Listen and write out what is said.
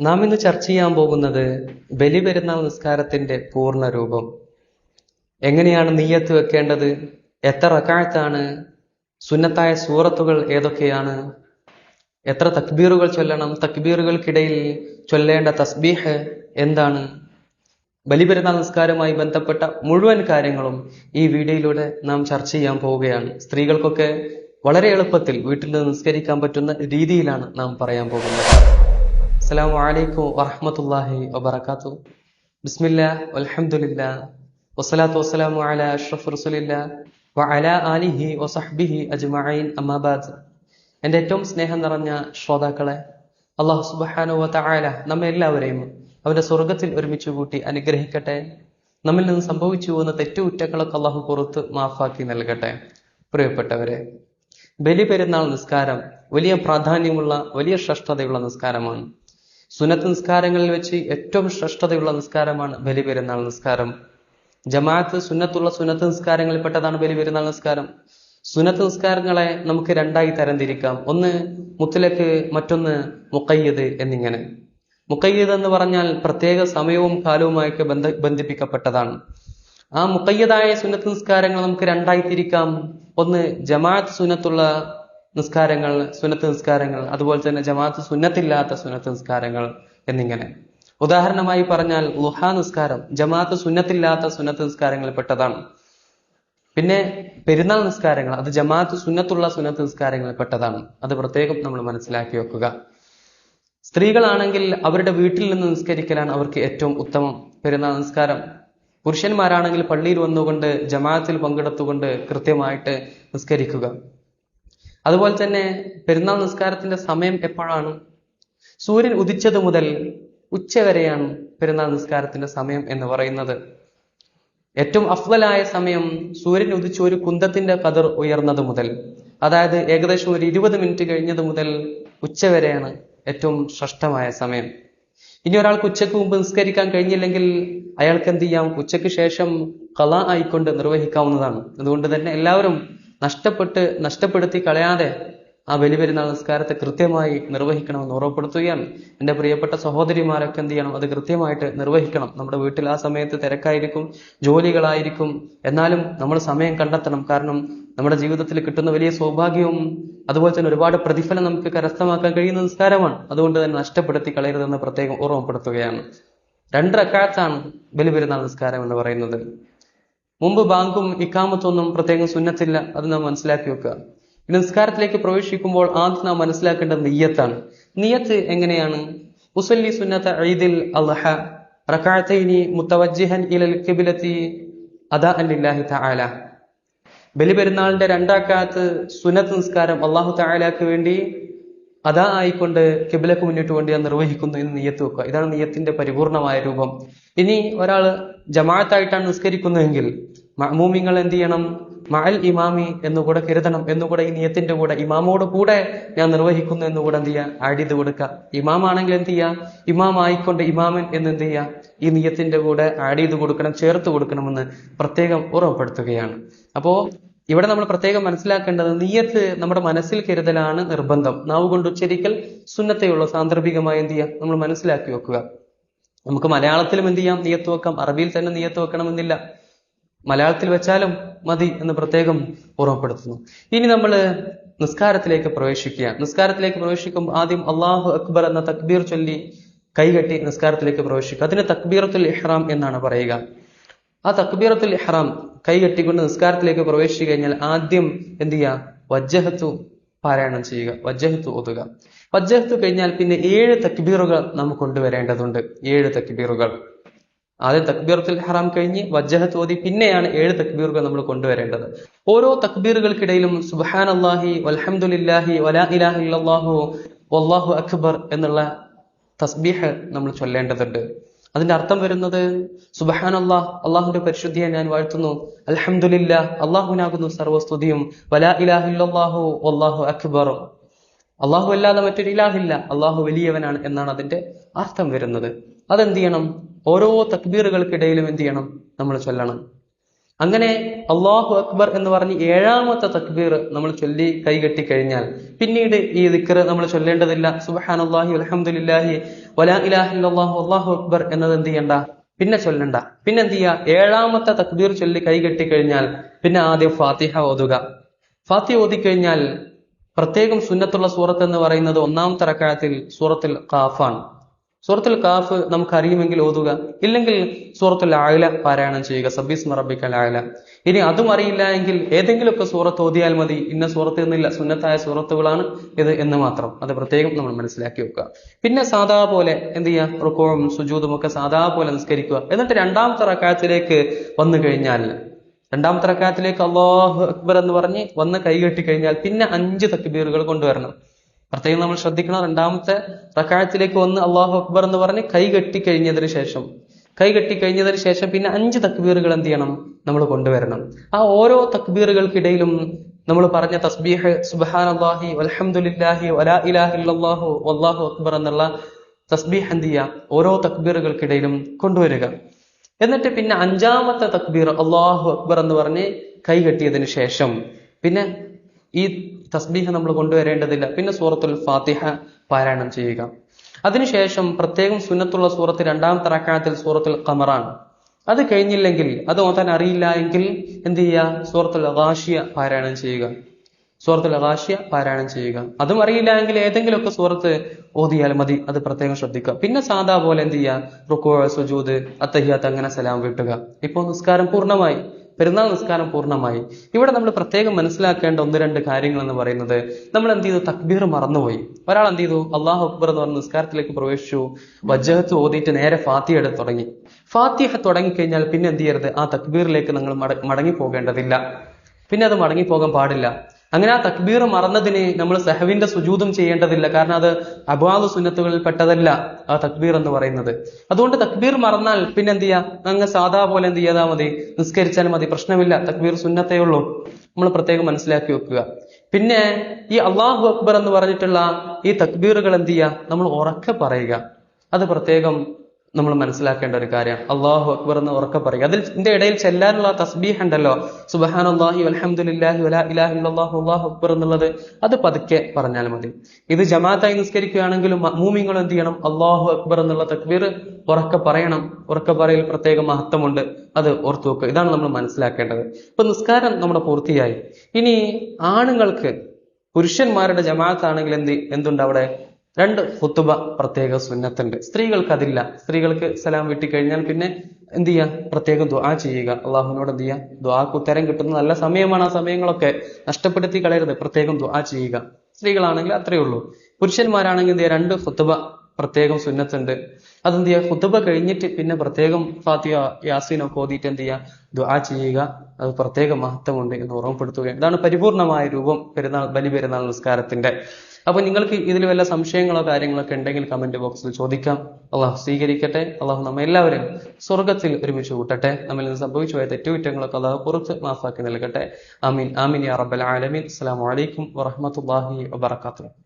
നാം ഇന്ന് ചർച്ച ചെയ്യാൻ പോകുന്നത് ബലിപെരുന്നാൾ നിസ്കാരത്തിന്റെ പൂർണ രൂപം. എങ്ങനെയാണ് നീയത്ത് വെക്കേണ്ടത്? എത്ര റക്കാഴത്താണ് സുന്നത്തായ സൂറത്തുകൾ ഏതൊക്കെയാണ്? എത്ര തക്ബീറുകൾ ചൊല്ലണം? തക്ബീറുകൾക്കിടയിൽ ചൊല്ലേണ്ട തസ്ബീഹ് എന്താണ്? ബലിപെരുന്നാൾ നിസ്കാരവുമായി ബന്ധപ്പെട്ട മുഴുവൻ കാര്യങ്ങളും ഈ വീഡിയോയിലൂടെ നാം ചർച്ച ചെയ്യാൻ പോവുകയാണ്. സ്ത്രീകൾക്കൊക്കെ വളരെ എളുപ്പത്തിൽ വീട്ടിൽ നിന്ന് നിസ്കരിക്കാൻ പറ്റുന്ന രീതിയിലാണ് നാം പറയാൻ പോകുന്നത്. അസ്സലാമു അലൈക്കും വറഹമത്തല്ലാഹി വബർക്കാത്തു ബിസ്മില്ല അലഹമുല്ല വസ്സലാത്തു വസ്സലാമു അല അഷ്റഫ് റസുലില്ല വ അല ആലിഹി വസഹ്ബിഹി അജ്മഈൻ. അമ്മാബാദ് എന്റെ ഏറ്റവും സ്നേഹം നിറഞ്ഞ ശ്രോതാക്കളെ അള്ളാഹു സുബ്ഹാനഹു വ നമ്മെ എല്ലാവരെയും അവന്റെ സ്വർഗത്തിൽ ഒരുമിച്ച് കൂട്ടി അനുഗ്രഹിക്കട്ടെ. നമ്മിൽ നിന്ന് സംഭവിച്ചു പോകുന്ന തെറ്റുകുറ്റങ്ങളൊക്കെ അള്ളാഹു പുറത്ത് മാഫാക്കി നൽകട്ടെ. പ്രിയപ്പെട്ടവരെ ബലി പെരുന്നാൾ നിസ്കാരം വലിയ പ്രാധാന്യമുള്ള വലിയ ശ്രേഷ്ഠതയുള്ള നിസ്കാരമാണ്. സുനത്ത് നിസ്കാരങ്ങളിൽ വെച്ച് ഏറ്റവും ശ്രേഷ്ഠതയുള്ള നിസ്കാരമാണ് ബലിപെരുന്നാൾ നിസ്കാരം. ജമാഅത്ത് സുന്നത്തുള്ള സുനത്ത് നിസ്കാരങ്ങളിൽപ്പെട്ടതാണ് ബലിപെരുന്നാൾ നിസ്കാരം. സുനത്ത് നിസ്കാരങ്ങളെ നമുക്ക് രണ്ടായി തരംതിരിക്കാം. ഒന്ന് മുത്തലക്ക് മറ്റൊന്ന് മുക്കയ്യത് എന്നിങ്ങനെ. മുക്കയ്യത് എന്ന് പറഞ്ഞാൽ പ്രത്യേക സമയവും കാലവുമായൊക്കെ ബന്ധ ബന്ധിപ്പിക്കപ്പെട്ടതാണ്. ആ മുക്കയ്യതായ സുന്നത്ത് നിസ്കാരങ്ങൾ നമുക്ക് രണ്ടായി തിരിക്കാം. ഒന്ന് ജമാഅത്ത് സുന്നത്തുള്ള നിസ്കാരങ്ങൾ സുന്നത്ത് നിസ്കാരങ്ങൾ അതുപോലെ തന്നെ ജമാഅത്ത് സുന്നത്തില്ലാത്ത സുന്നത്ത് നിസ്കാരങ്ങൾ എന്നിങ്ങനെ. ഉദാഹരണമായി പറഞ്ഞാൽ ഉഹാ നിസ്കാരം ജമാഅത്ത് സുന്നത്തില്ലാത്ത സുന്നത്ത് നിസ്കാരങ്ങളിൽ പെട്ടതാണ്. പിന്നെ പെരുന്നാൾ നിസ്കാരങ്ങൾ അത് ജമാഅത്ത് സുന്നത്തുള്ള സുന്നത്ത് നിസ്കാരങ്ങളിൽ പെട്ടതാണ്. അത് പ്രത്യേകം നമ്മൾ മനസ്സിലാക്കി വെക്കുക. സ്ത്രീകളാണെങ്കിൽ അവരുടെ വീട്ടിൽ നിന്ന് നിസ്കരിക്കലാണ് അവർക്ക് ഏറ്റവും ഉത്തമം പെരുന്നാൾ നിസ്കാരം. പുരുഷന്മാരാണെങ്കിൽ പള്ളിയിൽ വന്നുകൊണ്ട് ജമാഅത്തിൽ പങ്കെടുത്തുകൊണ്ട് കൃത്യമായിട്ട് നിസ്കരിക്കുക. അതുപോലെ തന്നെ പെരുന്നാൾ നിസ്കാരത്തിന്റെ സമയം എപ്പോഴാണ്? സൂര്യൻ ഉദിച്ചത് മുതൽ ഉച്ചവരെയാണ് പെരുന്നാൾ നിസ്കാരത്തിന്റെ സമയം എന്ന് പറയുന്നത്. ഏറ്റവും അഫ്വലായ സമയം സൂര്യൻ ഉദിച്ച ഒരു കുന്തത്തിന്റെ കതിർ ഉയർന്നത് മുതൽ അതായത് ഏകദേശം ഒരു ഇരുപത് മിനിറ്റ് കഴിഞ്ഞത് മുതൽ ഉച്ചവരെയാണ് ഏറ്റവും ശ്രഷ്ടമായ സമയം. ഇനി ഒരാൾക്ക് ഉച്ചയ്ക്ക് മുമ്പ് നിസ്കരിക്കാൻ കഴിഞ്ഞില്ലെങ്കിൽ അയാൾക്ക് എന്ത് ചെയ്യാം? ഉച്ചയ്ക്ക് ശേഷം കല ആയിക്കൊണ്ട് നിർവഹിക്കാവുന്നതാണ്. അതുകൊണ്ട് തന്നെ എല്ലാവരും നഷ്ടപ്പെട്ട് നഷ്ടപ്പെടുത്തി കളയാതെ ആ ബലിപെരുന്നാൾ നമസ്കാരത്തെ കൃത്യമായി നിർവഹിക്കണമെന്ന് ഉറപ്പെടുത്തുകയാണ് എന്റെ പ്രിയപ്പെട്ട സഹോദരിമാരൊക്കെ എന്ത് ചെയ്യണം? അത് കൃത്യമായിട്ട് നിർവഹിക്കണം. നമ്മുടെ വീട്ടിൽ ആ സമയത്ത് തിരക്കായിരിക്കും ജോലികളായിരിക്കും. എന്നാലും നമ്മൾ സമയം കണ്ടെത്തണം. കാരണം നമ്മുടെ ജീവിതത്തിൽ കിട്ടുന്ന വലിയ സൗഭാഗ്യവും അതുപോലെ തന്നെ ഒരുപാട് പ്രതിഫലം നമുക്ക് കരസ്ഥമാക്കാൻ കഴിയുന്ന നിസ്കാരമാണ്. അതുകൊണ്ട് തന്നെ നഷ്ടപ്പെടുത്തി കളയരുതെന്ന് പ്രത്യേകം ഓർമ്മപ്പെടുത്തുകയാണ്. രണ്ട് റക്കാത്താണ് ബലി പെരുന്നാൾ നിസ്കാരം എന്ന് പറയുന്നത്. മുമ്പ് ബാങ്കും ഇക്കാമത്തൊന്നും പ്രത്യേകം സുന്നത്തില്ല അത് നാം മനസ്സിലാക്കി വെക്കുക. നിസ്കാരത്തിലേക്ക് പ്രവേശിക്കുമ്പോൾ ആദ്യം നാം മനസ്സിലാക്കേണ്ടത് നിയ്യത്താണ് നിയ്യത്ത് എങ്ങനെയാണ്? മുസല്ലി സുന്നത്ത് ഈദിൽ അൽഹ റക്കാത്തൈനി മുത്തവജ്ജിഹൻ ഇലൽ കിബിലത്തി അദാ അല്ലാഹി തആല. ബലി പെരുന്നാളിന്റെ രണ്ടാക്കാത്ത് സുന്നത്ത് നിസ്കാരം അള്ളാഹു തആലാക്ക് വേണ്ടി അതാ ആയിക്കൊണ്ട് കിബിലക്ക് മുന്നിട്ട് വേണ്ടി ഞാൻ നിർവഹിക്കുന്നു എന്ന് നിയ്യത്ത് വെക്കുക. ഇതാണ് നിയ്യത്തിന്റെ പരിപൂർണമായ രൂപം. ഇനി ഒരാൾ ജമാഅത്തായിട്ടാണ് നിസ്കരിക്കുന്നതെങ്കിൽ മഅമൂമിങ്ങൾ എന്ത് ചെയ്യണം? മഅൽ ഇമാമി എന്നുകൂടെ കരുതണം. എന്നുകൂടെ ഈ നിയത്തിന്റെ കൂടെ ഇമാമോട് കൂടെ ഞാൻ നിർവഹിക്കുന്നു എന്നുകൂടെ എന്ത് ചെയ്യുക ആഡ് ചെയ്ത് കൊടുക്കുക ഇമാമാണെങ്കിൽ എന്ത് ചെയ്യുക ഇമാം ആയിക്കൊണ്ട് ഇമാമൻ എന്ന് എന്ത് ചെയ്യുക ഈ നിയത്തിന്റെ കൂടെ ആഡ് ചെയ്ത് കൊടുക്കണം ചേർത്ത് കൊടുക്കണമെന്ന് പ്രത്യേകം ഓർമ്മപ്പെടുത്തുകയാണ് അപ്പോ ഇവിടെ നമ്മൾ പ്രത്യേകം മനസ്സിലാക്കേണ്ടത് നീയത്ത് നമ്മുടെ മനസ്സിൽ കരുതലാണ് നിർബന്ധം. നാവുകൊണ്ട് ഉച്ചരിക്കൽ സുന്നത്തെയുള്ള. സാന്ദർഭികമായി എന്ത് ചെയ്യുക നമ്മൾ മനസ്സിലാക്കി വെക്കുക. നമുക്ക് മലയാളത്തിലും എന്ത് ചെയ്യാം? നിയത്ത് വെക്കാം. അറബിയിൽ തന്നെ നിയത്ത് വെക്കണമെന്നില്ല. മലയാളത്തിൽ വെച്ചാലും മതി എന്ന് പ്രത്യേകം ഓർമ്മപ്പെടുത്തുന്നു. ഇനി നമ്മൾ നിസ്കാരത്തിലേക്ക് പ്രവേശിക്കുക നിസ്കാരത്തിലേക്ക് പ്രവേശിക്കുമ്പോൾ ആദ്യം അള്ളാഹു അക്ബർ എന്ന തക്ബീർ ചൊല്ലി കൈകെട്ടി നിസ്കാരത്തിലേക്ക് പ്രവേശിക്കുക. അതിന് തക്ബീറത്തുൽ ഇഹ്റാം എന്നാണ് പറയുക. ആ തക്ബീറത്തുൽ ഇഹ്റാം കൈകെട്ടിക്കൊണ്ട് നിസ്കാരത്തിലേക്ക് പ്രവേശിച്ചു കഴിഞ്ഞാൽ ആദ്യം എന്ത് ചെയ്യുക? വജ്ജഹത്തു പാരായണം ചെയ്യുക. വജ്ജഹത്തു ഓതുക. വജ്ജഹത്തു കഴിഞ്ഞാൽ പിന്നെ ഏഴ് തക്ബീറുകൾ നാം കൊണ്ടുവരേണ്ടതുണ്ട്. ഏഴ് തക്ബീറുകൾ. ആദ്യം തക്ബീറത്തുൽ ഹറാം കഴിഞ്ഞ് വജ്ജഹത്ത് ഓതി പിന്നെയാണ് ഏഴ് തക്ബീറുകൾ നമ്മൾ കൊണ്ടുവരേണ്ടത്. ഓരോ തക്ബീറുകൾക്കിടയിലും സുബാൻ അള്ളാഹി വലഹമുല്ലാഹി വലാ വല്ലാഹു അക്ബർ എന്നുള്ള തസ്ബീഹ് നമ്മൾ ചൊല്ലേണ്ടതുണ്ട്. അതിന്റെ അർത്ഥം വരുന്നത് സുബഹാൻ അള്ളാഹ് അള്ളാഹുന്റെ പരിശുദ്ധിയെ ഞാൻ വാഴ്ത്തുന്നു. അലഹമുല്ലാ അള്ളാഹുനാകുന്നു സർവസ്തുതിയും. വലാ ഇലാഹ ഇല്ലല്ലാഹു വല്ലാഹു അക്ബർ. അള്ളാഹു അല്ലാതെ മറ്റൊരു ഇലാഹില്ല. അള്ളാഹു വലിയവനാണ് എന്നാണ് അതിന്റെ അർത്ഥം വരുന്നത്. അതെന്ത് ചെയ്യണം ഓരോ തക്ബീറുകൾക്കിടയിലും എന്ത് ചെയ്യണം നമ്മൾ ചൊല്ലണം. അങ്ങനെ അള്ളാഹു അക്ബർ എന്ന് പറഞ്ഞ് ഏഴാമത്തെ തക്ബീർ നമ്മൾ ചൊല്ലി കൈകെട്ടി കഴിഞ്ഞാൽ പിന്നീട് ഈ ദിക്കർ നമ്മൾ ചൊല്ലേണ്ടതില്ല. സുബഹാനല്ലാഹി അലഹമുല്ലാഹി വലാ ഇലാഹില്ലാഹു അള്ളാഹു അക്ബർ എന്നത് എന്ത് ചെയ്യണ്ട? പിന്നെ ചൊല്ലണ്ട. പിന്നെ എന്ത് ചെയ്യുക ഏഴാമത്തെ തക്ബീർ ചൊല്ലി കൈകെട്ടി കഴിഞ്ഞാൽ പിന്നെ ആദ്യം ഫാത്തിഹ ഓതുക. ഫാത്തിഹ ഓതിക്കഴിഞ്ഞാൽ പ്രത്യേകം സുന്നത്തുള്ള സൂറത്ത് എന്ന് പറയുന്നത് ഒന്നാം തറക്കാലത്തിൽ സൂറത്തിൽ കാഫാണ്. സൂറത്തുൽ കാഫ് നമുക്ക് അറിയുമെങ്കിൽ ഓതുക. ഇല്ലെങ്കിൽ സൂറത്തുൽ ആയില പാരായണം ചെയ്യുക. സബീസ് മറബിക്കൽ ആയില. ഇനി അതും അറിയില്ല എങ്കിൽ ഏതെങ്കിലുമൊക്കെ സൂറത്ത് ഓതിയാൽ മതി. ഇന്ന സൂറത്ത് എന്നില്ല. സുന്നത്തായ സൂറത്തുകളാണ് ഇത് എന്ന് മാത്രം. അത് പ്രത്യേകം നമ്മൾ മനസ്സിലാക്കി വെക്കുക. പിന്നെ സാധാ പോലെ എന്ത് ചെയ്യുക? റുക്കോഴും സുജൂതും ഒക്കെ സാധാ പോലെ നിസ്കരിക്കുക. എന്നിട്ട് രണ്ടാമത്തെ റക്കായത്തിലേക്ക് വന്നു കഴിഞ്ഞാൽ രണ്ടാമത്തെ റക്കാത്തിലേക്ക് അള്ളാഹു അക്ബർ എന്ന് പറഞ്ഞ് വന്ന് കൈകെട്ടി കഴിഞ്ഞാൽ പിന്നെ അഞ്ച് തക്ബീറുകൾ കൊണ്ടുവരണം. പ്രത്യേകം നമ്മൾ ശ്രദ്ധിക്കണം രണ്ടാമത്തെ റക്കാത്തിലേക്ക് വന്ന് അള്ളാഹു അക്ബർ എന്ന് പറഞ്ഞ് കൈ കെട്ടി കഴിഞ്ഞതിന് ശേഷം കൈ കെട്ടി കഴിഞ്ഞതിന് ശേഷം പിന്നെ അഞ്ച് തക്ബീറുകൾ എന്ത് ചെയ്യണം? നമ്മൾ കൊണ്ടുവരണം. ആ ഓരോ തക്ബീറുകൾക്കിടയിലും നമ്മൾ പറഞ്ഞ തസ്ബീഹ് സുബാൻ അള്ളാഹി അലഹമുല്ലാഹി വലാ ഇലാഹില്ലാഹു അള്ളാഹു അക്ബർ എന്നുള്ള തസ്ബീഹ് എന്ത് ചെയ്യുക? ഓരോ തക്ബീറുകൾക്കിടയിലും കൊണ്ടുവരിക. എന്നിട്ട് പിന്നെ അഞ്ചാമത്തെ തക്ബീർ അള്ളാഹു അക്ബർ എന്ന് പറഞ്ഞ് കൈ കെട്ടിയതിന് ശേഷം പിന്നെ ഈ തസ്ബീഹ നമ്മൾ കൊണ്ടുവരേണ്ടതില്ല. പിന്നെ സൂറത്തുൽ ഫാത്തിഹ പാരായണം ചെയ്യുക. അതിനുശേഷം പ്രത്യേകം സുന്നത്തുള്ള സൂറത്ത് രണ്ടാം റക്കായത്തിൽ സൂറത്തുൽ ഖമറാണ് അത് കഴിഞ്ഞില്ലെങ്കിൽ അത് ഓതാൻ അറിയില്ല എങ്കിൽ എന്ത് ചെയ്യുക? സൂറത്തുൽ അഗാഷിയ പാരായണം ചെയ്യുക. സൂറത്തുൽ റാഷ്യ പാരായണം ചെയ്യുക. അതും അറിയില്ല എങ്കിൽ ഏതെങ്കിലുമൊക്കെ സൂറത്ത് ഓതിയാൽ മതി. അത് പ്രത്യേകം ശ്രദ്ധിക്കുക. പിന്നെ സാധാ പോലെ എന്ത് ചെയ്യുക? റുക്കോ സുജൂദ് അത്തഹിയാത്ത് അങ്ങനെ സലാം വീട്ടുക. ഇപ്പോൾ നിസ്കാരം പൂർണമായി. പെരുന്നാൾ നിസ്കാരം പൂർണമായി. ഇവിടെ നമ്മൾ പ്രത്യേകം മനസ്സിലാക്കേണ്ട ഒന്ന് രണ്ട് കാര്യങ്ങൾ എന്ന് പറയുന്നത് നമ്മൾ എന്ത് ചെയ്തു? തക്ബീർ മറന്നുപോയി. ഒരാൾ എന്ത് ചെയ്തു? അള്ളാഹു അക്ബർ എന്ന് പറഞ്ഞ നിസ്കാരത്തിലേക്ക് പ്രവേശിച്ചു. വജ്ജഹത്ത് ഓതിയിട്ട് നേരെ ഫാത്തിഹ എടുത്ത് തുടങ്ങി. ഫാത്തിഹ തുടങ്ങിക്കഴിഞ്ഞാൽ പിന്നെ എന്ത് ചെയ്യരുത്? ആ തക്ബീറിലേക്ക് നിങ്ങൾ മടങ്ങി പോകേണ്ടതില്ല പിന്നെ അത് മടങ്ങി പോകാൻ പാടില്ല. അങ്ങനെ ആ തക്ബീർ മറന്നതിന് നമ്മൾ സഹവിന്റെ സുജൂതും ചെയ്യേണ്ടതില്ല. കാരണം അത് അബാദ് സുന്നത്തുകളിൽ പെട്ടതല്ല ആ തക്ബീർ എന്ന് പറയുന്നത്. അതുകൊണ്ട് തക്ബീർ മറന്നാൽ പിന്നെ എന്ത് ചെയ്യാം? അങ്ങ് സാധാ പോലെ എന്ത് ചെയ്താൽ മതി? നിസ്കരിച്ചാൽ മതി. പ്രശ്നമില്ല. തക്ബീർ സുന്നത്തേ ഉള്ളൂ. നമ്മൾ പ്രത്യേകം മനസ്സിലാക്കി വെക്കുക. പിന്നെ ഈ അള്ളാഹു അക്ബർ എന്ന് പറഞ്ഞിട്ടുള്ള ഈ തക്ബീറുകൾ എന്ത് ചെയ്യുക നമ്മൾ ഉറക്കെ പറയുക. അത് പ്രത്യേകം നമ്മൾ മനസ്സിലാക്കേണ്ട ഒരു കാര്യം. അള്ളാഹു അക്ബർ എന്ന് ഉറക്കെ പറയും. അതിൽ ഇതിന്റെ ഇടയിൽ ചെല്ലാനുള്ള തസ്ബീഹ് ഉണ്ടല്ലോ. സുബഹാൻ അക്ബർ എന്നുള്ളത് അത് പതുക്കെ പറഞ്ഞാൽ മതി. ഇത് ജമാഅത്തായി നിസ്കരിക്കുകയാണെങ്കിലും മൂമിങ്ങൾ എന്ത് ചെയ്യണം? അള്ളാഹു അക്ബർ എന്നുള്ള തക്ബീർ ഉറക്കെ പറയണം. ഉറക്കെ പറയൽ പ്രത്യേക മഹത്വമുണ്ട്. അത് ഓർത്തു വെക്കുക. ഇതാണ് നമ്മൾ മനസ്സിലാക്കേണ്ടത്. ഇപ്പൊ നിസ്കാരം നമ്മുടെ പൂർത്തിയായി. ഇനി ആണുങ്ങൾക്ക് പുരുഷന്മാരുടെ ജമാഅത്താണെങ്കിൽ എന്ത് എന്തുണ്ട് അവിടെ? രണ്ട് ഹുത്തുബ പ്രത്യേക സുന്നത്തുണ്ട്. സ്ത്രീകൾക്ക് അതില്ല. സ്ത്രീകൾക്ക് സലാം വിട്ടിക്കഴിഞ്ഞാൽ പിന്നെ എന്ത് ചെയ്യുക പ്രത്യേകം ദ്വാ ചെയ്യുക. അള്ളാഹുവിനോട് എന്ത് ചെയ്യുക ദ്വാക്ക് ഉത്തരം കിട്ടുന്ന നല്ല സമയമാണ് ആ സമയങ്ങളൊക്കെ നഷ്ടപ്പെടുത്തി കളയരുത്. പ്രത്യേകം ദ്വാ ചെയ്യുക. സ്ത്രീകളാണെങ്കിൽ അത്രയേ ഉള്ളൂ. പുരുഷന്മാരാണെങ്കിൽ എന്ത് ചെയ്യുക രണ്ട് ഹുത്തുബ പ്രത്യേകം സുന്നത്തുണ്ട്. അതെന്ത് ചെയ്യുക ഹുത്തുബ കഴിഞ്ഞിട്ട് പിന്നെ പ്രത്യേകം ഫാത്തിയ യാസീനൊക്കെ ഓതിയിട്ട് എന്ത് ചെയ്യുക ദ്വാ ചെയ്യുക. അത് പ്രത്യേക മഹത്വമുണ്ട് എന്ന് ഓർമ്മപ്പെടുത്തുകയാണ്. ഇതാണ് പരിപൂർണമായ രൂപം പെരുന്നാൾ ബലി പെരുന്നാൾ നിസ്കാരത്തിന്റെ അപ്പൊ നിങ്ങൾക്ക് ഇതിൽ വല്ല സംശയങ്ങളോ കാര്യങ്ങളൊക്കെ ഉണ്ടെങ്കിൽ കമന്റ് ബോക്സിൽ ചോദിക്കാം. അള്ളാഹു സ്വീകരിക്കട്ടെ. അള്ളാഹു നമ്മ എല്ലാവരും സ്വർഗത്തിൽ ഒരുമിച്ച് കൂട്ടട്ടെ. നമ്മിൽ നിന്ന് സംഭവിച്ചു പോയ തെറ്റുകുറ്റങ്ങളൊക്കെ അള്ളാഹു പുറത്ത് മാഫാക്കി നൽകട്ടെ. ആമീൻ. ആമീൻ യാ റബ്ബൽ ആലമീൻ. അസ്സലാമു അലൈക്കും വറഹ്മത്തുള്ളാഹി വബറകാതുഹു.